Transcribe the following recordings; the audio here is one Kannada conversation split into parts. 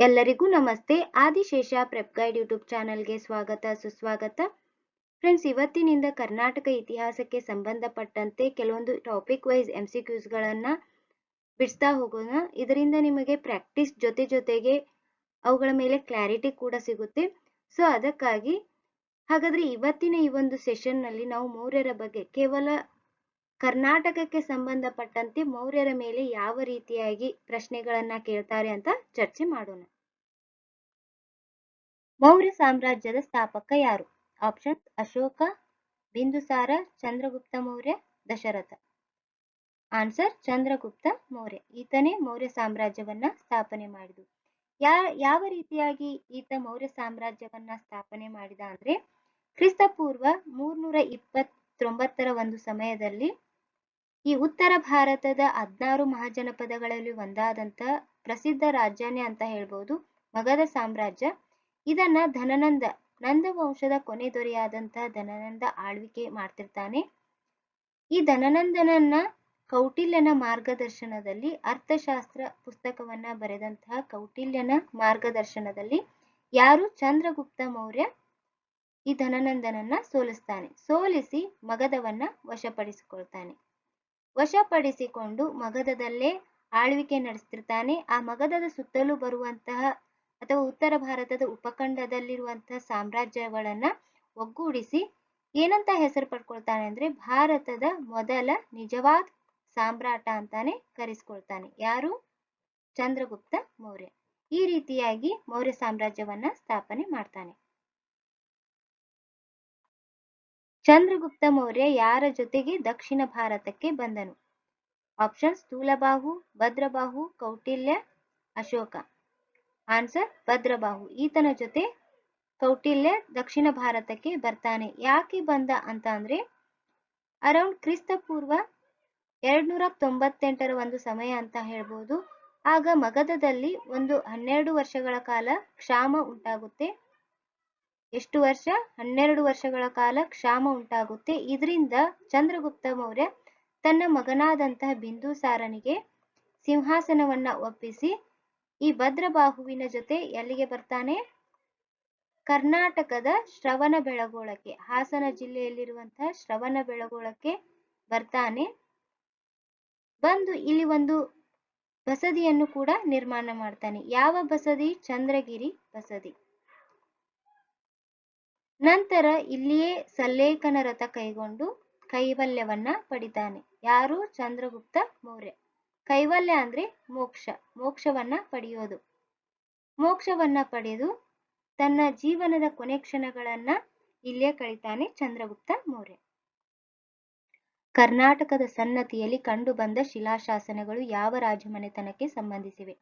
ಎಲ್ಲರಿಗೂ ನಮಸ್ತೆ. ಆದಿಶೇಷ ಪ್ರೆಪ್ ಗೈಡ್ ಯೂಟ್ಯೂಬ್ ಚಾನಲ್ಗೆ ಸ್ವಾಗತ, ಸುಸ್ವಾಗತ. ಫ್ರೆಂಡ್ಸ್, ಇವತ್ತಿನಿಂದ ಕರ್ನಾಟಕ ಇತಿಹಾಸಕ್ಕೆ ಸಂಬಂಧಪಟ್ಟಂತೆ ಕೆಲವೊಂದು ಟಾಪಿಕ್ ವೈಸ್ ಎಂ ಸಿ ಕ್ಯೂಸ್ಗಳನ್ನು ಬಿಡಿಸ್ತಾ ಹೋಗೋಣ. ಇದರಿಂದ ನಿಮಗೆ ಪ್ರಾಕ್ಟೀಸ್ ಜೊತೆ ಜೊತೆಗೆ ಅವುಗಳ ಮೇಲೆ ಕ್ಲಾರಿಟಿ ಕೂಡ ಸಿಗುತ್ತೆ. ಸೊ, ಅದಕ್ಕಾಗಿ ಹಾಗಾದ್ರೆ ಇವತ್ತಿನ ಈ ಒಂದು ಸೆಷನ್ನಲ್ಲಿ ನಾವು ಮೌರ್ಯರ ಬಗ್ಗೆ ಕೇವಲ ಕರ್ನಾಟಕಕ್ಕೆ ಸಂಬಂಧಪಟ್ಟಂತೆ ಮೌರ್ಯರ ಮೇಲೆ ಯಾವ ರೀತಿಯಾಗಿ ಪ್ರಶ್ನೆಗಳನ್ನ ಕೇಳ್ತಾರೆ ಅಂತ ಚರ್ಚೆ ಮಾಡೋಣ. ಮೌರ್ಯ ಸಾಮ್ರಾಜ್ಯದ ಸ್ಥಾಪಕ ಯಾರು? ಆಪ್ಷನ್ ಅಶೋಕ, ಬಿಂದುಸಾರ, ಚಂದ್ರಗುಪ್ತ ಮೌರ್ಯ, ದಶರಥ. ಆನ್ಸರ್ ಚಂದ್ರಗುಪ್ತ ಮೌರ್ಯ. ಈತನೇ ಮೌರ್ಯ ಸಾಮ್ರಾಜ್ಯವನ್ನ ಸ್ಥಾಪನೆ ಮಾಡಿದು ಯಾ, ಯಾವ ರೀತಿಯಾಗಿ ಈತ ಮೌರ್ಯ ಸಾಮ್ರಾಜ್ಯವನ್ನ ಸ್ಥಾಪನೆ ಮಾಡಿದ ಅಂದ್ರೆ, ಕ್ರಿಸ್ತಪೂರ್ವ ಮೂರ್ನೂರ ಇಪ್ಪತ್ತೊಂಬತ್ತರ ಒಂದು ಸಮಯದಲ್ಲಿ ಈ ಉತ್ತರ ಭಾರತದ ಹದ್ನಾರು ಮಹಾಜನಪದಗಳಲ್ಲಿ ಒಂದಾದಂತ ಪ್ರಸಿದ್ಧ ರಾಜಧಾನಿ ಅಂತ ಹೇಳ್ಬೋದು ಮಗಧ ಸಾಮ್ರಾಜ್ಯ. ಇದನ್ನ ಧನನಂದ, ನಂದ ವಂಶದ ಕೊನೆ ದೊರೆಯಾದಂತಹ ಧನನಂದ ಆಳ್ವಿಕೆ ಮಾಡ್ತಿರ್ತಾನೆ. ಈ ಧನನಂದನನ್ನ ಕೌಟಿಲ್ಯನ ಮಾರ್ಗದರ್ಶನದಲ್ಲಿ, ಅರ್ಥಶಾಸ್ತ್ರ ಪುಸ್ತಕವನ್ನ ಬರೆದಂತಹ ಕೌಟಿಲ್ಯನ ಮಾರ್ಗದರ್ಶನದಲ್ಲಿ ಯಾರು ಚಂದ್ರಗುಪ್ತ ಮೌರ್ಯ ಈ ಧನನಂದನನ್ನ ಸೋಲಿಸ್ತಾನೆ. ಸೋಲಿಸಿ ಮಗಧವನ್ನ ವಶಪಡಿಸಿಕೊಳ್ತಾನೆ. ವಶಪಡಿಸಿಕೊಂಡು ಮಗಧದಲ್ಲೇ ಆಳ್ವಿಕೆ ನಡೆಸ್ತಿರ್ತಾನೆ. ಆ ಮಗಧದ ಸುತ್ತಲೂ ಬರುವಂತಹ ಅಥವಾ ಉತ್ತರ ಭಾರತದ ಉಪಖಂಡದಲ್ಲಿರುವಂತಹ ಸಾಮ್ರಾಜ್ಯಗಳನ್ನ ಒಗ್ಗೂಡಿಸಿ ಏನಂತ ಹೆಸರು ಪಡ್ಕೊಳ್ತಾನೆ ಅಂದ್ರೆ ಭಾರತದ ಮೊದಲ ನಿಜವಾದ ಸಾಮ್ರಾಟ ಅಂತಾನೆ ಕರೆಸ್ಕೊಳ್ತಾನೆ. ಯಾರು? ಚಂದ್ರಗುಪ್ತ ಮೌರ್ಯ. ಈ ರೀತಿಯಾಗಿ ಮೌರ್ಯ ಸಾಮ್ರಾಜ್ಯವನ್ನ ಸ್ಥಾಪನೆ ಮಾಡ್ತಾನೆ. ಚಂದ್ರಗುಪ್ತ ಮೌರ್ಯ ಯಾರ ಜೊತೆಗೆ ದಕ್ಷಿಣ ಭಾರತಕ್ಕೆ ಬಂದನು? ಆಪ್ಷನ್ ಸ್ಥೂಲಬಾಹು, ಭದ್ರಬಾಹು, ಕೌಟಿಲ್ಯ, ಅಶೋಕ. ಆನ್ಸರ್ ಭದ್ರಬಾಹು. ಈತನ ಜೊತೆ ಕೌಟಿಲ್ಯ ದಕ್ಷಿಣ ಭಾರತಕ್ಕೆ ಬರ್ತಾನೆ. ಯಾಕೆ ಬಂದ ಅಂತ ಅಂದ್ರೆ ಅರೌಂಡ್ ಕ್ರಿಸ್ತ ಪೂರ್ವ ಎರಡ್ನೂರ ತೊಂಬತ್ತೆಂಟರ ಒಂದು ಸಮಯ ಅಂತ ಹೇಳ್ಬೋದು. ಆಗ ಮಗಧದಲ್ಲಿ ಒಂದು ಹನ್ನೆರಡು ವರ್ಷಗಳ ಕಾಲ ಕ್ಷಾಮ ಉಂಟಾಗುತ್ತೆ. ಎಷ್ಟು ವರ್ಷ? ಹನ್ನೆರಡು ವರ್ಷಗಳ ಕಾಲ ಕ್ಷಾಮ ಉಂಟಾಗುತ್ತೆ. ಇದರಿಂದ ಚಂದ್ರಗುಪ್ತ ಮೌರ್ಯ ತನ್ನ ಮಗನಾದಂತಹ ಬಿಂದುಸಾರನಿಗೆ ಸಿಂಹಾಸನವನ್ನ ಒಪ್ಪಿಸಿ, ಈ ಭದ್ರಬಾಹುವಿನ ಜೊತೆ ಎಲ್ಲಿಗೆ ಬರ್ತಾನೆ? ಕರ್ನಾಟಕದ ಶ್ರವಣ ಬೆಳಗೋಳಕ್ಕೆ, ಹಾಸನ ಜಿಲ್ಲೆಯಲ್ಲಿರುವಂತಹ ಶ್ರವಣ ಬೆಳಗೋಳಕ್ಕೆ ಬರ್ತಾನೆ. ಬಂದು ಇಲ್ಲಿ ಒಂದು ಬಸದಿಯನ್ನು ಕೂಡ ನಿರ್ಮಾಣ ಮಾಡ್ತಾನೆ. ಯಾವ ಬಸದಿ? ಚಂದ್ರಗಿರಿ ಬಸದಿ. ನಂತರ ಇಲ್ಲಿಯೇ ಸಲ್ಲೇಖನ ರಥ ಕೈಗೊಂಡು ಕೈವಲ್ಯವನ್ನ ಪಡಿತಾನೆ. ಯಾರು? ಚಂದ್ರಗುಪ್ತ ಮೌರ್ಯ. ಕೈವಲ್ಯ ಅಂದ್ರೆ ಮೋಕ್ಷ. ಮೋಕ್ಷವನ್ನ ಪಡೆಯೋದು. ಮೋಕ್ಷವನ್ನ ಪಡೆದು ತನ್ನ ಜೀವನದ ಕೊನೆ ಕ್ಷಣಗಳನ್ನ ಇಲ್ಲೇ ಕಳಿತಾನೆ ಚಂದ್ರಗುಪ್ತ ಮೌರ್ಯ. ಕರ್ನಾಟಕದ ಸನ್ನತಿಯಲ್ಲಿ ಕಂಡುಬಂದ ಶಿಲಾಶಾಸನಗಳು ಯಾವ ರಾಜಮನೆತನಕ್ಕೆ ಸಂಬಂಧಿಸಿವೆ?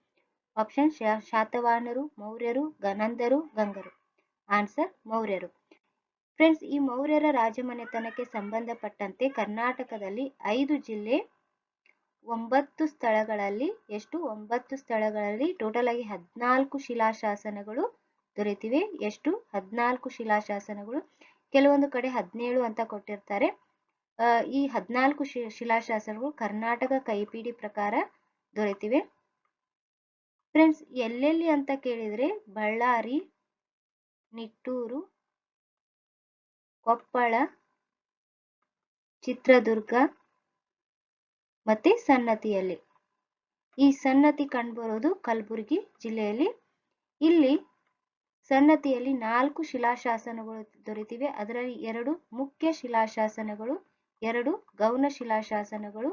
ಆಪ್ಷನ್ ಶಾತವಾನರು ಮೌರ್ಯರು ಗನಂದರು ಗಂಗರು. ಆನ್ಸರ್ ಮೌರ್ಯರು. ಫ್ರೆಂಡ್ಸ್, ಈ ಮೌರ್ಯರ ರಾಜಮನೆತನಕ್ಕೆ ಸಂಬಂಧಪಟ್ಟಂತೆ ಕರ್ನಾಟಕದಲ್ಲಿ ಐದು ಜಿಲ್ಲೆ, ಒಂಬತ್ತು ಸ್ಥಳಗಳಲ್ಲಿ, ಎಷ್ಟು? ಒಂಬತ್ತು ಸ್ಥಳಗಳಲ್ಲಿ ಟೋಟಲ್ ಆಗಿ ಹದಿನಾಲ್ಕು ಶಿಲಾಶಾಸನಗಳು ದೊರೆತಿವೆ. ಎಷ್ಟು? ಹದಿನಾಲ್ಕು ಶಿಲಾಶಾಸನಗಳು. ಕೆಲವೊಂದು ಕಡೆ ಹದಿನೇಳು ಅಂತ ಕೊಟ್ಟಿರ್ತಾರೆ. ಈ ಹದಿನಾಲ್ಕು ಶಿಲಾಶಾಸನಗಳು ಕರ್ನಾಟಕ ಕೈಪಿಡಿ ಪ್ರಕಾರ ದೊರೆತಿವೆ. ಫ್ರೆಂಡ್ಸ್, ಎಲ್ಲೆಲ್ಲಿ ಅಂತ ಕೇಳಿದ್ರೆ ಬಳ್ಳಾರಿ, ನಿಟ್ಟೂರು ಕೊಪ್ಪಳ, ಚಿತ್ರದುರ್ಗ ಮತ್ತೆ ಸನ್ನತಿಯಲ್ಲಿ. ಈ ಸನ್ನತಿ ಕಂಡುಬರೋದು ಕಲಬುರಗಿ ಜಿಲ್ಲೆಯಲ್ಲಿ. ಇಲ್ಲಿ ಸನ್ನತಿಯಲ್ಲಿ ನಾಲ್ಕು ಶಿಲಾಶಾಸನಗಳು ದೊರೆತಿವೆ. ಅದರಲ್ಲಿ ಎರಡು ಮುಖ್ಯ ಶಿಲಾಶಾಸನಗಳು, ಎರಡು ಗೌಣ ಶಿಲಾಶಾಸನಗಳು.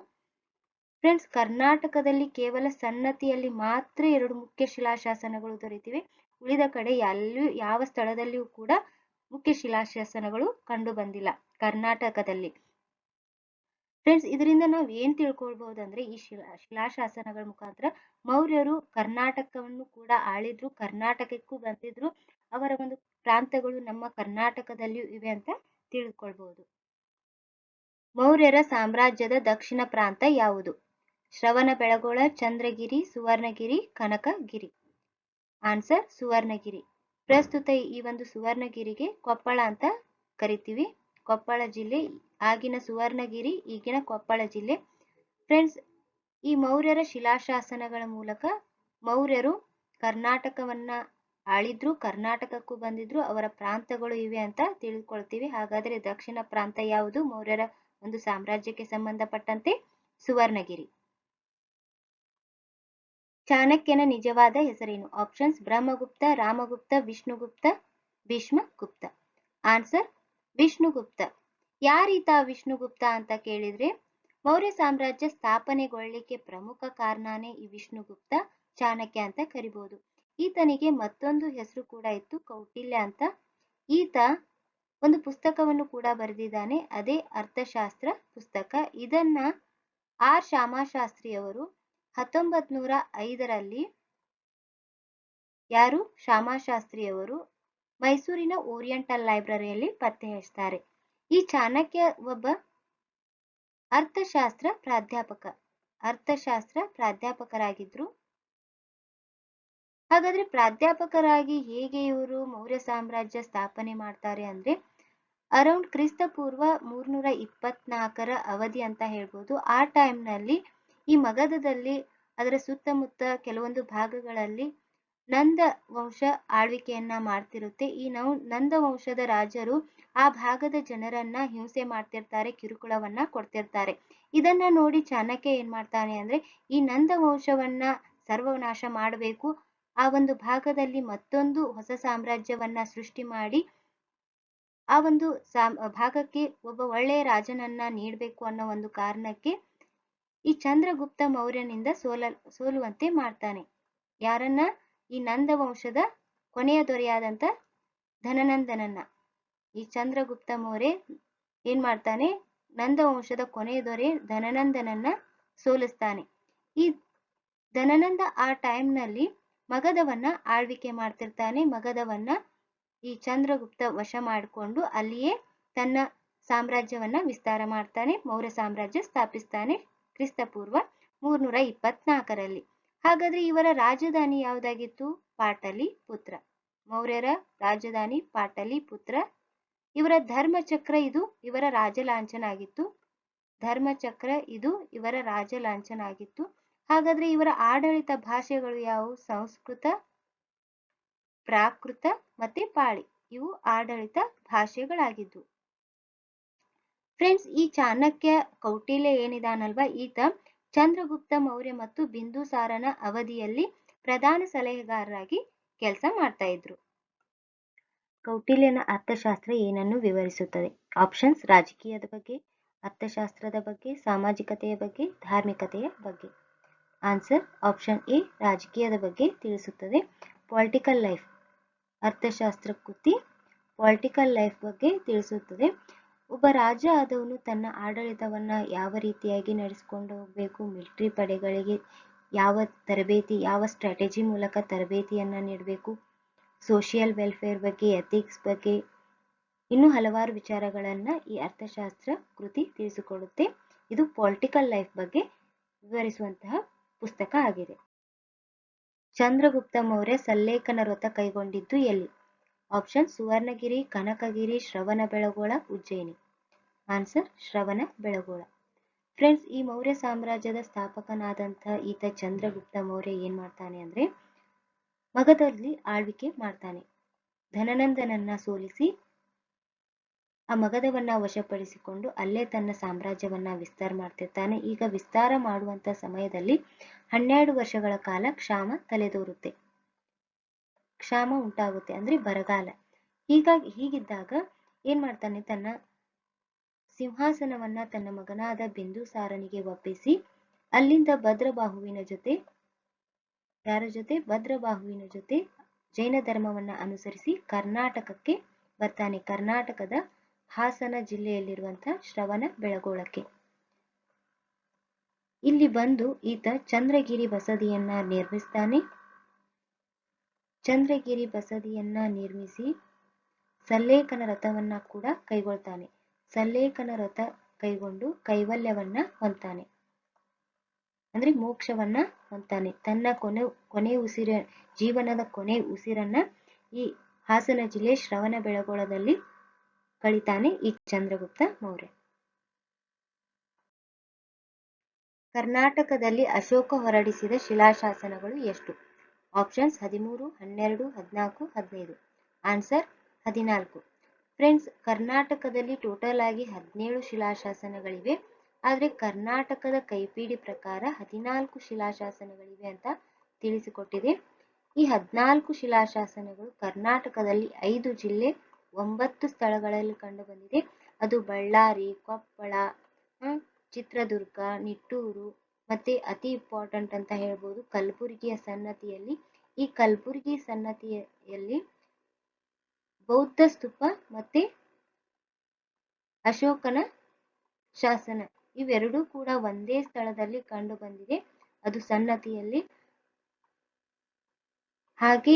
ಫ್ರೆಂಡ್ಸ್, ಕರ್ನಾಟಕದಲ್ಲಿ ಕೇವಲ ಸನ್ನತಿಯಲ್ಲಿ ಮಾತ್ರ ಎರಡು ಮುಖ್ಯ ಶಿಲಾಶಾಸನಗಳು ದೊರೆತಿವೆ. ಉಳಿದ ಕಡೆ ಎಲ್ಲೂ, ಯಾವ ಸ್ಥಳದಲ್ಲಿಯೂ ಕೂಡ ಮುಖ್ಯ ಶಿಲಾಶಾಸನಗಳು ಕಂಡು ಬಂದಿಲ್ಲ ಕರ್ನಾಟಕದಲ್ಲಿ. ಫ್ರೆಂಡ್ಸ್ ಇದರಿಂದ ನಾವು ಏನ್ ತಿಳ್ಕೊಳ್ಬಹುದು ಅಂದ್ರೆ ಈ ಶಿಲಾ ಶಿಲಾಶಾಸನಗಳ ಮುಖಾಂತರ ಮೌರ್ಯರು ಕರ್ನಾಟಕವನ್ನು ಕೂಡ ಆಳಿದ್ರು, ಕರ್ನಾಟಕಕ್ಕೂ ಬಂದಿದ್ರು, ಅವರ ಒಂದು ಪ್ರಾಂತಗಳು ನಮ್ಮ ಕರ್ನಾಟಕದಲ್ಲಿಯೂ ಇವೆ ಅಂತ ತಿಳ್ಕೊಳ್ಬಹುದು. ಮೌರ್ಯರ ಸಾಮ್ರಾಜ್ಯದ ದಕ್ಷಿಣ ಪ್ರಾಂತ ಯಾವುದು? ಶ್ರವಣ ಬೆಳಗೋಳ, ಚಂದ್ರಗಿರಿ, ಸುವರ್ಣಗಿರಿ, ಕನಕಗಿರಿ. ಆನ್ಸರ್ ಸುವರ್ಣಗಿರಿ. ಪ್ರಸ್ತುತ ಈ ಒಂದು ಸುವರ್ಣಗಿರಿಗೆ ಕೊಪ್ಪಳ ಅಂತ ಕರಿತೀವಿ. ಕೊಪ್ಪಳ ಜಿಲ್ಲೆ, ಆಗಿನ ಸುವರ್ಣಗಿರಿ, ಈಗಿನ ಕೊಪ್ಪಳ ಜಿಲ್ಲೆ. ಫ್ರೆಂಡ್ಸ್ ಈ ಮೌರ್ಯರ ಶಿಲಾಶಾಸನಗಳ ಮೂಲಕ ಮೌರ್ಯರು ಕರ್ನಾಟಕವನ್ನ ಆಳಿದ್ರು, ಕರ್ನಾಟಕಕ್ಕೂ ಬಂದಿದ್ರು, ಅವರ ಪ್ರಾಂತಗಳು ಇವೆ ಅಂತ ತಿಳಿದುಕೊಳ್ತೀವಿ ಹಾಗಾದ್ರೆ ದಕ್ಷಿಣ ಪ್ರಾಂತ ಯಾವುದು? ಮೌರ್ಯರ ಒಂದು ಸಾಮ್ರಾಜ್ಯಕ್ಕೆ ಸಂಬಂಧಪಟ್ಟಂತೆ ಸುವರ್ಣಗಿರಿ. ಚಾಣಕ್ಯನ ನಿಜವಾದ ಹೆಸರೇನು? ಆಪ್ಷನ್ಸ್ ಬ್ರಹ್ಮಗುಪ್ತ, ರಾಮಗುಪ್ತ, ವಿಷ್ಣುಗುಪ್ತ, ಭೀಷ್ಮಗುಪ್ತ. ಆನ್ಸರ್ ವಿಷ್ಣುಗುಪ್ತ. ಯಾರೀತ ವಿಷ್ಣುಗುಪ್ತ ಅಂತ ಕೇಳಿದ್ರೆ, ಮೌರ್ಯ ಸಾಮ್ರಾಜ್ಯ ಸ್ಥಾಪನೆಗೊಳ್ಳಿಕ್ಕೆ ಪ್ರಮುಖ ಕಾರಣನೇ ಈ ವಿಷ್ಣುಗುಪ್ತ, ಚಾಣಕ್ಯ ಅಂತ ಕರಿಬಹುದು ಈತನಿಗೆ ಮತ್ತೊಂದು ಹೆಸರು ಕೂಡ ಇತ್ತು, ಕೌಟಿಲ್ಯ ಅಂತ. ಈತ ಒಂದು ಪುಸ್ತಕವನ್ನು ಕೂಡ ಬರೆದಿದ್ದಾನೆ, ಅದೇ ಅರ್ಥಶಾಸ್ತ್ರ ಪುಸ್ತಕ. ಇದನ್ನ ಆರ್ ಶ್ಯಾಮಾಶಾಸ್ತ್ರಿಯವರು ಹತ್ತೊಂಬತ್ ನೂರ ಐದರಲ್ಲಿ ಯಾರು ಶ್ಯಾಮಾಶಾಸ್ತ್ರಿಯವರು ಮೈಸೂರಿನ ಓರಿಯೆಂಟಲ್ ಲೈಬ್ರರಿಯಲ್ಲಿ ಪತ್ತೆ ಹಚ್ತಾರೆ. ಈ ಚಾಣಕ್ಯ ಒಬ್ಬ ಅರ್ಥಶಾಸ್ತ್ರ ಪ್ರಾಧ್ಯಾಪಕ, ಅರ್ಥಶಾಸ್ತ್ರ ಪ್ರಾಧ್ಯಾಪಕರಾಗಿದ್ರು. ಹಾಗಾದ್ರೆ ಪ್ರಾಧ್ಯಾಪಕರಾಗಿ ಹೇಗೆ ಇವರು ಮೌರ್ಯ ಸಾಮ್ರಾಜ್ಯ ಸ್ಥಾಪನೆ ಮಾಡ್ತಾರೆ ಅಂದ್ರೆ ಅರೌಂಡ್ ಕ್ರಿಸ್ತ ಪೂರ್ವ ಮೂರ್ನೂರ ಇಪ್ಪತ್ನಾಲ್ಕರ ಅವಧಿ ಅಂತ ಹೇಳ್ಬೋದು. ಆ ಟೈಮ್ನಲ್ಲಿ ಈ ಮಗಧದಲ್ಲಿ ಅದರ ಸುತ್ತಮುತ್ತ ಕೆಲವೊಂದು ಭಾಗಗಳಲ್ಲಿ ನಂದ ವಂಶ ಆಳ್ವಿಕೆಯನ್ನ ಮಾಡ್ತಿರುತ್ತೆ. ಈ ನೌ, ನಂದ ವಂಶದ ರಾಜರು ಆ ಭಾಗದ ಜನರನ್ನ ಹಿಂಸೆ ಮಾಡ್ತಿರ್ತಾರೆ, ಕಿರುಕುಳವನ್ನ ಕೊಡ್ತಿರ್ತಾರೆ. ಇದನ್ನ ನೋಡಿ ಚಾಣಕ್ಯ ಏನ್ ಮಾಡ್ತಾನೆ ಅಂದ್ರೆ, ಈ ನಂದ ವಂಶವನ್ನ ಸರ್ವನಾಶ ಮಾಡಬೇಕು. ಆ ಒಂದು ಭಾಗದಲ್ಲಿ ಮತ್ತೊಂದು ಹೊಸ ಸಾಮ್ರಾಜ್ಯವನ್ನ ಸೃಷ್ಟಿ ಮಾಡಿ, ಆ ಒಂದು ಸಾಮ್, ಭಾಗಕ್ಕೆ ಒಬ್ಬ ಒಳ್ಳೆಯ ರಾಜನನ್ನ ನೀಡಬೇಕು ಅನ್ನೋ ಒಂದು ಕಾರಣಕ್ಕೆ ಈ ಚಂದ್ರಗುಪ್ತ ಮೌರ್ಯನಿಂದ ಸೋಲ, ಸೋಲುವಂತೆ ಮಾಡ್ತಾನೆ. ಯಾರನ್ನ? ಈ ನಂದ ವಂಶದ ಕೊನೆಯ ದೊರೆಯಾದಂತ ಧನನಂದನನ್ನ. ಈ ಚಂದ್ರಗುಪ್ತ ಮೌರ್ಯ ಏನ್ ಮಾಡ್ತಾನೆ? ನಂದ ವಂಶದ ಕೊನೆಯ ದೊರೆ ಧನನಂದನನ್ನ ಸೋಲಿಸ್ತಾನೆ. ಈ ಧನನಂದ ಆ ಟೈಮ್ನಲ್ಲಿ ಮಗಧವನ್ನ ಆಳ್ವಿಕೆ ಮಾಡ್ತಿರ್ತಾನೆ. ಮಗಧವನ್ನ ಈ ಚಂದ್ರಗುಪ್ತ ವಶ ಮಾಡಿಕೊಂಡು ಅಲ್ಲಿಯೇ ತನ್ನ ಸಾಮ್ರಾಜ್ಯವನ್ನ ವಿಸ್ತಾರ ಮಾಡ್ತಾನೆ, ಮೌರ್ಯ ಸಾಮ್ರಾಜ್ಯ ಸ್ಥಾಪಿಸ್ತಾನೆ. ಕ್ರಿಸ್ತಪೂರ್ವ ಮೂರ್ನೂರ ಇಪ್ಪತ್ನಾಲ್ಕರಲ್ಲಿ. ಹಾಗಾದ್ರೆ ಇವರ ರಾಜಧಾನಿ ಯಾವುದಾಗಿತ್ತು? ಪಾಟಲಿ ಪುತ್ರ ಮೌರ್ಯರ ರಾಜಧಾನಿ ಪಾಟಲಿ ಪುತ್ರ ಇವರ ಧರ್ಮಚಕ್ರ ಇದು ಇವರ ರಾಜಲಾಂಛನ ಆಗಿತ್ತು ಧರ್ಮಚಕ್ರ ಇದು ಇವರ ರಾಜಲಾಂಛನ ಆಗಿತ್ತು ಹಾಗಾದ್ರೆ ಇವರ ಆಡಳಿತ ಭಾಷೆಗಳು ಯಾವುವು? ಸಂಸ್ಕೃತ, ಪ್ರಾಕೃತ ಮತ್ತೆ ಪಾಳಿ. ಇವು ಆಡಳಿತ ಭಾಷೆಗಳಾಗಿದ್ವು ಫ್ರೆಂಡ್ಸ್ ಈ ಚಾಣಕ್ಯ ಕೌಟಿಲ್ಯ ಏನಿದಾನಲ್ವಾ? ಈತ ಚಂದ್ರಗುಪ್ತ ಮೌರ್ಯ ಮತ್ತು ಬಿಂದುಸಾರನ ಅವಧಿಯಲ್ಲಿ ಪ್ರಧಾನ ಸಲಹೆಗಾರರಾಗಿ ಕೆಲಸ ಮಾಡ್ತಾ ಇದ್ರು. ಕೌಟಿಲ್ಯನ ಅರ್ಥಶಾಸ್ತ್ರ ಏನನ್ನು ವಿವರಿಸುತ್ತದೆ? ಆಪ್ಷನ್ಸ್ ರಾಜಕೀಯದ ಬಗ್ಗೆ, ಅರ್ಥಶಾಸ್ತ್ರದ ಬಗ್ಗೆ, ಸಾಮಾಜಿಕತೆಯ ಬಗ್ಗೆ, ಧಾರ್ಮಿಕತೆಯ ಬಗ್ಗೆ. ಆನ್ಸರ್ ಆಪ್ಷನ್ ಎ ರಾಜಕೀಯದ ಬಗ್ಗೆ ತಿಳಿಸುತ್ತದೆ. ಪೊಲಿಟಿಕಲ್ ಲೈಫ್ ಅರ್ಥಶಾಸ್ತ್ರ ಕೃತಿ ಪೊಲಿಟಿಕಲ್ ಲೈಫ್ ಬಗ್ಗೆ ತಿಳಿಸುತ್ತದೆ. ಒಬ್ಬ ರಾಜ ಆದವನು ತನ್ನ ಆಡಳಿತವನ್ನ ಯಾವ ರೀತಿಯಾಗಿ ನಡೆಸಿಕೊಂಡು ಹೋಗಬೇಕು? ಮಿಲಿಟರಿ ಪಡೆಗಳಿಗೆ ಯಾವ ತರಬೇತಿ, ಯಾವ ಸ್ಟ್ರಾಟಜಿ ಮೂಲಕ ತರಬೇತಿಯನ್ನ ನೀಡಬೇಕು? ಸೋಷಿಯಲ್ ವೆಲ್ಫೇರ್ ಬಗ್ಗೆ, ಎಥಿಕ್ಸ್ ಬಗ್ಗೆ ಇನ್ನೂ ಹಲವಾರು ವಿಚಾರಗಳನ್ನ ಈ ಅರ್ಥಶಾಸ್ತ್ರ ಕೃತಿ ತಿಳಿಸಿಕೊಡುತ್ತೆ. ಇದು ಪೊಲಿಟಿಕಲ್ ಲೈಫ್ ಬಗ್ಗೆ ವಿವರಿಸುವಂತಹ ಪುಸ್ತಕ ಆಗಿದೆ. ಚಂದ್ರಗುಪ್ತ ಮೌರ್ಯ ಸಲ್ಲೇಖನ ವ್ರತ ಕೈಗೊಂಡಿದ್ದು ಎಲ್ಲಿ? ಆಪ್ಷನ್ ಸುವರ್ಣಗಿರಿ ಕನಕಗಿರಿ ಶ್ರವಣ ಬೆಳಗೋಳ ಉಜ್ಜಯಿನಿ ಆನ್ಸರ್ ಶ್ರವಣ ಬೆಳಗೋಳ ಫ್ರೆಂಡ್ಸ್ ಈ ಮೌರ್ಯ ಸಾಮ್ರಾಜ್ಯದ ಸ್ಥಾಪಕನಾದಂಥ ಈತ ಚಂದ್ರಗುಪ್ತ ಮೌರ್ಯ ಏನ್ ಮಾಡ್ತಾನೆ ಅಂದ್ರೆ ಮಗದಲ್ಲಿ ಆಳ್ವಿಕೆ ಮಾಡ್ತಾನೆ. ಧನನಂದನನ್ನ ಸೋಲಿಸಿ ಆ ಮಗಧವನ್ನ ವಶಪಡಿಸಿಕೊಂಡು ಅಲ್ಲೇ ತನ್ನ ಸಾಮ್ರಾಜ್ಯವನ್ನ ವಿಸ್ತಾರ ಮಾಡ್ತಿರ್ತಾನೆ. ಈಗ ವಿಸ್ತಾರ ಮಾಡುವಂತ ಸಮಯದಲ್ಲಿ ಹನ್ನೆರಡು ವರ್ಷಗಳ ಕಾಲ ಕ್ಷಾಮ ತಲೆದೋರುತ್ತೆ. ಕ್ಷಾಮ ಉಂಟಾಗುತ್ತೆ ಅಂದ್ರೆ ಬರಗಾಲ. ಹೀಗಾಗಿ ಹೀಗಿದ್ದಾಗ ಏನ್ ಮಾಡ್ತಾನೆ ತನ್ನ ಸಿಂಹಾಸನವನ್ನ ತನ್ನ ಮಗನಾದ ಬಿಂದುಸಾರನಿಗೆ ಒಪ್ಪಿಸಿ, ಅಲ್ಲಿಂದ ಭದ್ರಬಾಹುವಿನ ಜೊತೆ, ಯಾರ ಜೊತೆ? ಭದ್ರಬಾಹುವಿನ ಜೊತೆ ಜೈನ ಧರ್ಮವನ್ನ ಅನುಸರಿಸಿ ಕರ್ನಾಟಕಕ್ಕೆ ಬರ್ತಾನೆ. ಕರ್ನಾಟಕದ ಹಾಸನ ಜಿಲ್ಲೆಯಲ್ಲಿರುವಂತಹ ಶ್ರವಣ ಬೆಳಗೋಳಕ್ಕೆ. ಇಲ್ಲಿ ಬಂದು ಈತ ಚಂದ್ರಗಿರಿ ಬಸದಿಯನ್ನ ನಿರ್ಮಿಸ್ತಾನೆ. ಚಂದ್ರಗಿರಿ ಬಸದಿಯನ್ನ ನಿರ್ಮಿಸಿ ಸಲ್ಲೇಖನ ರಥವನ್ನ ಕೂಡ ಕೈಗೊಳ್ತಾನೆ. ಸಲ್ಲೇಖನ ರಥ ಕೈಗೊಂಡು ಕೈವಲ್ಯವನ್ನ ಹೊಂತಾನೆ ಅಂದ್ರೆ ಮೋಕ್ಷವನ್ನ ಹೊಂತಾನೆ ತನ್ನ ಕೊನೆ ಕೊನೆ ಉಸಿರ, ಜೀವನದ ಕೊನೆ ಉಸಿರನ್ನ ಈ ಹಾಸನ ಜಿಲ್ಲೆ ಶ್ರವಣ ಬೆಳಗೊಳದಲ್ಲಿ ಕಳಿತಾನೆ ಈ ಚಂದ್ರಗುಪ್ತ ಮೌರ್ಯ. ಕರ್ನಾಟಕದಲ್ಲಿ ಅಶೋಕ ಹೊರಡಿಸಿದ ಶಿಲಾಶಾಸನಗಳು ಎಷ್ಟು? ಆಪ್ಷನ್ಸ್ ಹದಿಮೂರು, ಹನ್ನೆರಡು, ಹದಿನಾಲ್ಕು, ಹದಿನೈದು. ಆನ್ಸರ್ ಹದಿನಾಲ್ಕು. ಫ್ರೆಂಡ್ಸ್ ಕರ್ನಾಟಕದಲ್ಲಿ ಟೋಟಲ್ ಆಗಿ ಹದಿನೇಳು ಶಿಲಾಶಾಸನಗಳಿವೆ. ಆದರೆ ಕರ್ನಾಟಕದ ಕೈಪಿಡಿ ಪ್ರಕಾರ ಹದಿನಾಲ್ಕು ಶಿಲಾಶಾಸನಗಳಿವೆ ಅಂತ ತಿಳಿಸಿಕೊಟ್ಟಿದೆ. ಈ ಹದಿನಾಲ್ಕು ಶಿಲಾಶಾಸನಗಳು ಕರ್ನಾಟಕದಲ್ಲಿ ಐದು ಜಿಲ್ಲೆ, ಒಂಬತ್ತು ಸ್ಥಳಗಳಲ್ಲಿ ಕಂಡುಬಂದಿದೆ. ಅದು ಬಳ್ಳಾರಿ, ಕೊಪ್ಪಳ ಚಿತ್ರದುರ್ಗ, ನಿಟ್ಟೂರು ಮತ್ತೆ ಅತಿ ಇಂಪಾರ್ಟೆಂಟ್ ಅಂತ ಹೇಳ್ಬೋದು ಕಲಬುರಗಿಯ ಸನ್ನತಿಯಲ್ಲಿ. ಈ ಕಲಬುರಗಿ ಸನ್ನತಿಯಲ್ಲಿ ಬೌದ್ಧ ಸ್ತೂಪ ಮತ್ತೆ ಅಶೋಕನ ಶಾಸನ. ಇವೆರಡೂ ಕೂಡ ಒಂದೇ ಸ್ಥಳದಲ್ಲಿ ಕಂಡು ಬಂದಿದೆ ಅದು ಸನ್ನತಿಯಲ್ಲಿ. ಹಾಗೆ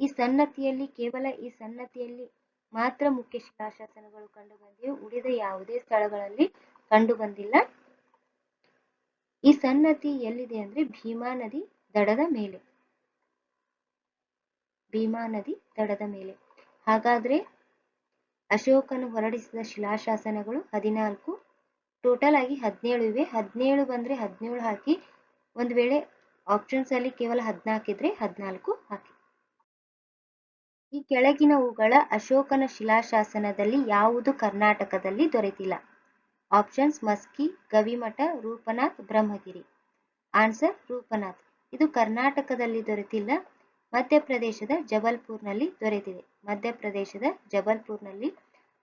ಈ ಸನ್ನತಿಯಲ್ಲಿ ಕೇವಲ ಈ ಸನ್ನತಿಯಲ್ಲಿ ಮಾತ್ರ ಮುಖ್ಯ ಶಿಲಾಶಾಸನಗಳು ಕಂಡು ಬಂದಿವೆ ಉಳಿದ ಯಾವುದೇ ಸ್ಥಳಗಳಲ್ಲಿ ಕಂಡು ಬಂದಿಲ್ಲ ಈ ಸನ್ನತಿ ಎಲ್ಲಿದೆ ಅಂದ್ರೆ ಭೀಮಾ ನದಿ ದಡದ ಮೇಲೆ. ಭೀಮಾ ನದಿ ದಡದ ಮೇಲೆ. ಹಾಗಾದ್ರೆ ಅಶೋಕನು ಹೊರಡಿಸಿದ ಶಿಲಾಶಾಸನಗಳು ಹದಿನಾಲ್ಕು ಟೋಟಲ್ ಆಗಿ ಹದಿನೇಳು ಇವೆ. ಹದಿನೇಳು ಬಂದ್ರೆ ಹದಿನೇಳು ಹಾಕಿ, ಒಂದು ವೇಳೆ ಆಪ್ಷನ್ಸ್ ಅಲ್ಲಿ ಕೇವಲ ಹದಿನಾಲ್ಕು ಇದ್ರೆ ಹದಿನಾಲ್ಕು ಹಾಕಿ. ಈ ಕೆಳಗಿನವುಗಳ ಅಶೋಕನ ಶಿಲಾಶಾಸನದಲ್ಲಿ ಯಾವುದು ಕರ್ನಾಟಕದಲ್ಲಿ ದೊರೆತಿಲ್ಲ. ಆಪ್ಷನ್ಸ್ ಮಸ್ಕಿ ಗವಿಮಠ ರೂಪನಾಥ್ ಬ್ರಹ್ಮಗಿರಿ ಆನ್ಸರ್ ರೂಪನಾಥ್ ಇದು ಕರ್ನಾಟಕದಲ್ಲಿ ದೊರೆತಿಲ್ಲ. ಮಧ್ಯಪ್ರದೇಶದ ಜಬಲ್ಪುರ್ನಲ್ಲಿ ದೊರೆತಿದೆ. ಮಧ್ಯಪ್ರದೇಶದ ಜಬಲ್ಪುರ್ನಲ್ಲಿ,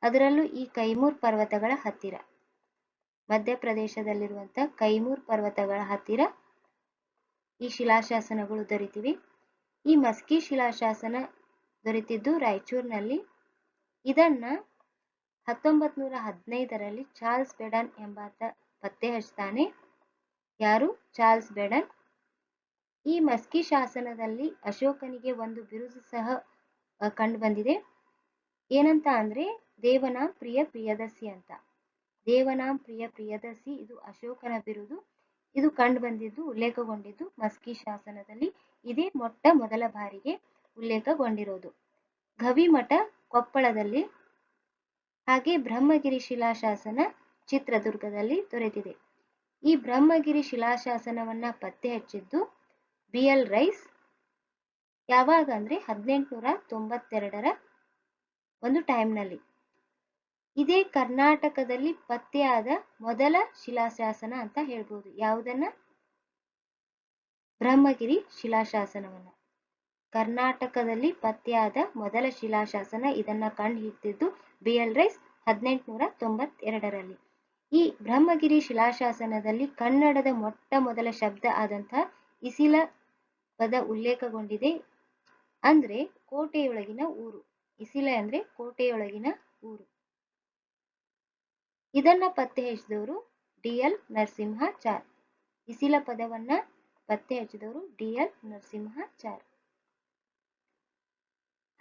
ಅದರಲ್ಲೂ ಈ ಕೈಮೂರ್ ಪರ್ವತಗಳ ಹತ್ತಿರ. ಮಧ್ಯಪ್ರದೇಶದಲ್ಲಿರುವಂತಹ ಕೈಮೂರ್ ಪರ್ವತಗಳ ಹತ್ತಿರ ಈ ಶಿಲಾಶಾಸನಗಳು ದೊರೆತಿವೆ. ಈ ಮಸ್ಕಿ ಶಿಲಾಶಾಸನ ದೊರೆತಿದ್ದು ರಾಯಚೂರಿನಲ್ಲಿ. ಇದನ್ನ ಹತ್ತೊಂಬತ್ ನೂರ ಹದಿನೈದರಲ್ಲಿ ಚಾರ್ಲ್ಸ್ ಬೆಡನ್ ಎಂಬಾತ ಪತ್ತೆ ಹಚ್ತಾನೆ. ಯಾರು? Charles Beadon. ಈ ಮಸ್ಕಿ ಶಾಸನದಲ್ಲಿ ಅಶೋಕನಿಗೆ ಒಂದು ಬಿರುದು ಸಹ ಕಂಡು ಬಂದಿದೆ ಏನಂತ ಅಂದ್ರೆ, ದೇವನಾಂ ಪ್ರಿಯ ಪ್ರಿಯದರ್ಶಿ ಅಂತ. ದೇವನಾಂ ಪ್ರಿಯ ಪ್ರಿಯದರ್ಶಿ, ಇದು ಅಶೋಕನ ಬಿರುದು. ಇದು ಕಂಡು ಬಂದಿದ್ದು ಉಲ್ಲೇಖಗೊಂಡಿದ್ದು ಮಸ್ಕಿ ಶಾಸನದಲ್ಲಿ. ಇದೇ ಮೊಟ್ಟ ಮೊದಲ ಬಾರಿಗೆ ಉಲ್ಲೇಖಗೊಂಡಿರೋದು. ಗವಿಮಠ ಕೊಪ್ಪಳದಲ್ಲಿ ಹಾಗೆ ಬ್ರಹ್ಮಗಿರಿ ಶಿಲಾಶಾಸನ ಚಿತ್ರದುರ್ಗದಲ್ಲಿ ದೊರೆತಿದೆ. ಈ ಬ್ರಹ್ಮಗಿರಿ ಶಿಲಾಶಾಸನವನ್ನ ಪತ್ತೆ ಹಚ್ಚಿದ್ದು ಬಿ ಎಲ್ ರೈಸ್. ಯಾವಾಗ ಅಂದ್ರೆ ಹದಿನೆಂಟುನೂರ ತೊಂಬತ್ತೆರಡರ ಒಂದು ಟೈಮ್ನಲ್ಲಿ ಇದೇ ಕರ್ನಾಟಕದಲ್ಲಿ ಪತ್ತೆಯಾದ ಮೊದಲ ಶಿಲಾಶಾಸನ ಅಂತ ಹೇಳ್ಬೋದು. ಯಾವುದನ್ನ? ಬ್ರಹ್ಮಗಿರಿ ಶಿಲಾಶಾಸನವನ್ನ. ಕರ್ನಾಟಕದಲ್ಲಿ ಪತ್ತೆಯಾದ ಮೊದಲ ಶಿಲಾಶಾಸನ ಇದನ್ನ ಕಂಡು ಹಿಡಿದಿದ್ದು ಬಿ ಎಲ್ ರೈಸ್ ಹದಿನೆಂಟುನೂರ ತೊಂಬತ್ತೆರಡರಲ್ಲಿ. ಈ ಬ್ರಹ್ಮಗಿರಿ ಶಿಲಾಶಾಸನದಲ್ಲಿ ಕನ್ನಡದ ಮೊಟ್ಟ ಮೊದಲ ಶಬ್ದ ಆದಂತಹ ಇಸಿಲ ಪದ ಉಲ್ಲೇಖಗೊಂಡಿದೆ ಅಂದ್ರೆ ಕೋಟೆಯೊಳಗಿನ ಊರು. ಇಸಿಲ ಅಂದ್ರೆ ಕೋಟೆಯೊಳಗಿನ ಊರು. ಇದನ್ನ ಪತ್ತೆ ಹಚ್ಚಿದವರು ಡಿ ಎಲ್ ನರಸಿಂಹಾಚಾರ್. ಇಸಿಲ ಪದವನ್ನ ಪತ್ತೆ ಹಚ್ಚಿದವರು ಡಿ ಎಲ್ ನರಸಿಂಹಾಚಾರ್.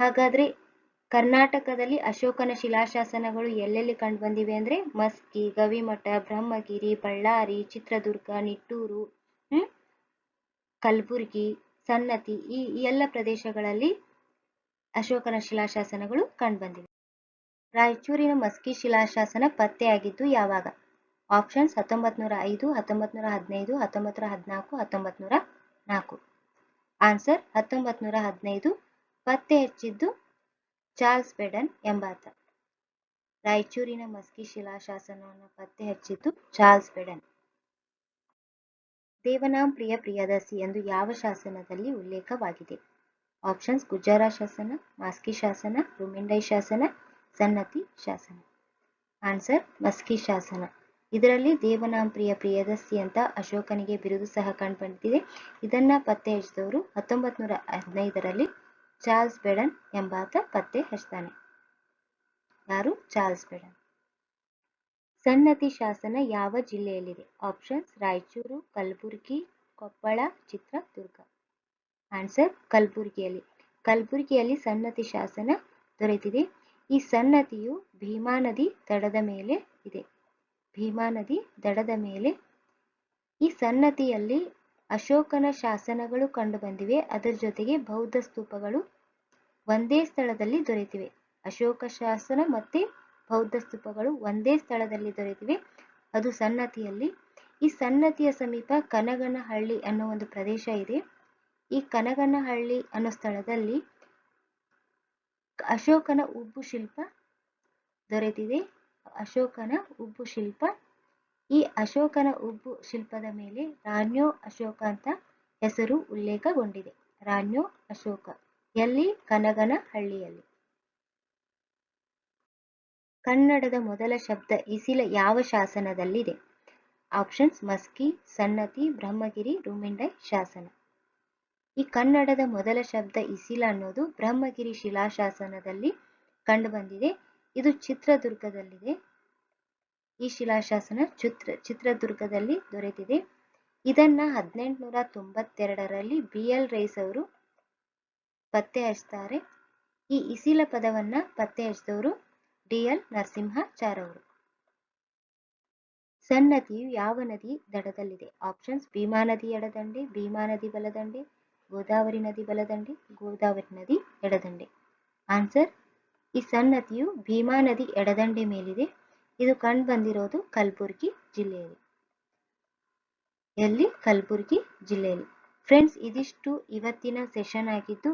ಹಾಗಾದ್ರೆ ಕರ್ನಾಟಕದಲ್ಲಿ ಅಶೋಕನ ಶಿಲಾಶಾಸನಗಳು ಎಲ್ಲೆಲ್ಲಿ ಕಂಡು ಬಂದಿವೆ ಅಂದ್ರೆ ಮಸ್ಕಿ, ಗವಿಮಠ, ಬ್ರಹ್ಮಗಿರಿ, ಬಳ್ಳಾರಿ, ಚಿತ್ರದುರ್ಗ, ನಿಟ್ಟೂರು ಕಲಬುರ್ಗಿ, ಸನ್ನತಿ ಈ ಎಲ್ಲ ಪ್ರದೇಶಗಳಲ್ಲಿ ಅಶೋಕನ ಶಿಲಾಶಾಸನಗಳು ಕಂಡುಬಂದಿವೆ. ರಾಯಚೂರಿನ ಮಸ್ಕಿ ಶಿಲಾಶಾಸನ ಪತ್ತೆಯಾಗಿದ್ದು ಯಾವಾಗ? ಆಪ್ಷನ್ಸ್ ಹತ್ತೊಂಬತ್ ನೂರ ಐದು ಹತ್ತೊಂಬತ್ ನೂರ ಹದಿನೈದು ಹತ್ತೊಂಬತ್ ನೂರ ಹದಿನಾಲ್ಕು ಹತ್ತೊಂಬತ್ ನೂರ ನಾಲ್ಕು. ಆನ್ಸರ್ ಹತ್ತೊಂಬತ್ ನೂರ ಹದಿನೈದು. ಪತ್ತೆ ಹಚ್ಚಿದ್ದು ಚಾರ್ಲ್ಸ್ ಬೆಡನ್ ಎಂಬಾತ. ರಾಯಚೂರಿನ ಮಸ್ಕಿ ಶಿಲಾಶಾಸನವನ್ನು ಪತ್ತೆ ಹಚ್ಚಿದ್ದು ಚಾರ್ಲ್ಸ್ ಬೆಡನ್. ದೇವನಾಂ ಪ್ರಿಯ ಪ್ರಿಯದರ್ಶಿ ಎಂದು ಯಾವ ಶಾಸನದಲ್ಲಿ ಉಲ್ಲೇಖವಾಗಿದೆ? ಆಪ್ಷನ್ಸ್ ಗುಜಾರ ಶಾಸನ, ಮಾಸ್ಕಿ ಶಾಸನ, ರುಮಿಂಡೈ ಶಾಸನ, ಸನ್ನತಿ ಶಾಸನ. ಆನ್ಸರ್ ಮಸ್ಕಿ ಶಾಸನ. ಇದರಲ್ಲಿ ದೇವನಾಂ ಪ್ರಿಯ ಪ್ರಿಯದರ್ಶಿ ಅಂತ ಅಶೋಕನಿಗೆ ಬಿರುದು ಸಹ ಕಂಡುಬಂದಿದೆ. ಇದನ್ನ ಪತ್ತೆ ಹಚ್ಚಿದವರು ಹತ್ತೊಂಬತ್ ನೂರ ಹದಿನೈದರಲ್ಲಿ ಚಾರ್ಲ್ಸ್ ಬೆಡನ್ ಎಂಬಾತ ಪತ್ತೆ ಹಚ್ತಾನೆ. ಯಾರು? ಚಾರ್ಲ್ಸ್ ಬೆಡನ್. ಸನ್ನತಿ ಶಾಸನ ಯಾವ ಜಿಲ್ಲೆಯಲ್ಲಿದೆ? ಆಪ್ಷನ್ಸ್ ರಾಯಚೂರು, ಕಲಬುರಗಿ, ಕೊಪ್ಪಳ, ಚಿತ್ರದುರ್ಗ. ಆನ್ಸರ್ ಕಲಬುರಗಿಯಲ್ಲಿ. ಕಲಬುರಗಿಯಲ್ಲಿ ಸನ್ನತಿ ಶಾಸನ ದೊರೆತಿದೆ. ಈ ಸನ್ನತಿಯು ಭೀಮಾ ನದಿ ದಡದ ಮೇಲೆ ಇದೆ. ಭೀಮಾ ನದಿ ದಡದ ಮೇಲೆ. ಈ ಸನ್ನತಿಯಲ್ಲಿ ಅಶೋಕನ ಶಾಸನಗಳು ಕಂಡುಬಂದಿವೆ. ಅದರ ಜೊತೆಗೆ ಬೌದ್ಧ ಸ್ತೂಪಗಳು ಒಂದೇ ಸ್ಥಳದಲ್ಲಿ ದೊರೆತಿವೆ. ಅಶೋಕ ಶಾಸನ ಮತ್ತೆ ಬೌದ್ಧ ಸ್ತೂಪಗಳು ಒಂದೇ ಸ್ಥಳದಲ್ಲಿ ದೊರೆತಿವೆ. ಅದು ಸನ್ನತಿಯಲ್ಲಿ. ಈ ಸನ್ನತಿಯ ಸಮೀಪ ಕನಗನಹಳ್ಳಿ ಅನ್ನೋ ಒಂದು ಪ್ರದೇಶ ಇದೆ. ಈ ಕನಗನಹಳ್ಳಿ ಅನ್ನೋ ಸ್ಥಳದಲ್ಲಿ ಅಶೋಕನ ಉಬ್ಬು ಶಿಲ್ಪ ದೊರೆತಿದೆ. ಅಶೋಕನ ಉಬ್ಬು ಶಿಲ್ಪ ಈ ಅಶೋಕನ ಉಬ್ಬು ಶಿಲ್ಪದ ಮೇಲೆ ರಾಣ್ಯೋ ಅಶೋಕ ಅಂತ ಹೆಸರು ಉಲ್ಲೇಖಗೊಂಡಿದೆ. ರಾಣ್ಯೋ ಅಶೋಕ, ಎಲ್ಲಿ? ಕನಗನಹಳ್ಳಿಯಲ್ಲಿ. ಕನ್ನಡದ ಮೊದಲ ಶಬ್ದ ಇಸಿಲ ಯಾವ ಶಾಸನದಲ್ಲಿದೆ? ಆಪ್ಷನ್ಸ್, ಮಸ್ಕಿ, ಸನ್ನತಿ, ಬ್ರಹ್ಮಗಿರಿ, ರೂಮಿಂಡೈ ಶಾಸನ. ಈ ಕನ್ನಡದ ಮೊದಲ ಶಬ್ದ ಇಸಿಲ ಅನ್ನೋದು ಬ್ರಹ್ಮಗಿರಿ ಶಿಲಾಶಾಸನದಲ್ಲಿ ಕಂಡುಬಂದಿದೆ. ಇದು ಚಿತ್ರದುರ್ಗದಲ್ಲಿದೆ. ಈ ಶಿಲಾಶಾಸನ ಚಿತ್ರ, ಚಿತ್ರದುರ್ಗದಲ್ಲಿ ದೊರೆತಿದೆ. ಇದನ್ನ ಹದಿನೆಂಟುನೂರ ತೊಂಬತ್ತೆರಡರಲ್ಲಿ ಬಿ ಎಲ್ ರೈಸ್ ಅವರು ಪತ್ತೆ ಹಚ್ತಾರೆ. ಈ ಇಸಿಲ ಪದವನ್ನ ಪತ್ತೆ ಹಚ್ಚಿದವರು ಡಿ ಎಲ್ ನರಸಿಂಹಾಚಾರ್ ಸಣ್ಣ ನದಿಯು ಯಾವ ನದಿ ದಡದಲ್ಲಿದೆ? ಆಪ್ಷನ್ಸ್ ಭೀಮಾ ನದಿ ಎಡದಂಡೆ, ಭೀಮಾ ನದಿ ಬಲದಂಡೆ, ಗೋದಾವರಿ ನದಿ ಬಲದಂಡೆ, ಗೋದಾವರಿ ನದಿ ಎಡದಂಡೆ. ಆನ್ಸರ್ ಈ ಸನ್ನತಿಯು ಭೀಮಾ ನದಿ ಎಡದಂಡೆ ಮೇಲಿದೆ. ಇದು ಕಂಡು ಬಂದಿರೋದು ಕಲಬುರಗಿ ಜಿಲ್ಲೆಯಲ್ಲಿ. ಎಲ್ಲಿ? ಕಲಬುರಗಿ ಜಿಲ್ಲೆಯಲ್ಲಿ. ಫ್ರೆಂಡ್ಸ್, ಇದಿಷ್ಟು ಇವತ್ತಿನ ಸೆಷನ್ ಆಗಿದ್ದು,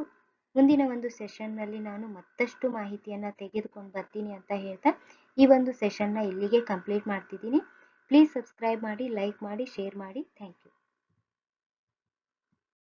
ಮುಂದಿನ ಒಂದು ಸೆಷನ್ನಲ್ಲಿ ನಾನು ಮತ್ತಷ್ಟು ಮಾಹಿತಿಯನ್ನು ತೆಗೆದುಕೊಂಡು ಬರ್ತೀನಿ ಅಂತ ಹೇಳ್ತಾ, ಈ ಒಂದು ಸೆಷನ್ನ ಇಲ್ಲಿಗೆ ಕಂಪ್ಲೀಟ್ ಮಾಡ್ತಿದ್ದೀನಿ. ಪ್ಲೀಸ್ ಸಬ್ಸ್ಕ್ರೈಬ್ ಮಾಡಿ, ಲೈಕ್ ಮಾಡಿ, ಶೇರ್ ಮಾಡಿ. Thank you.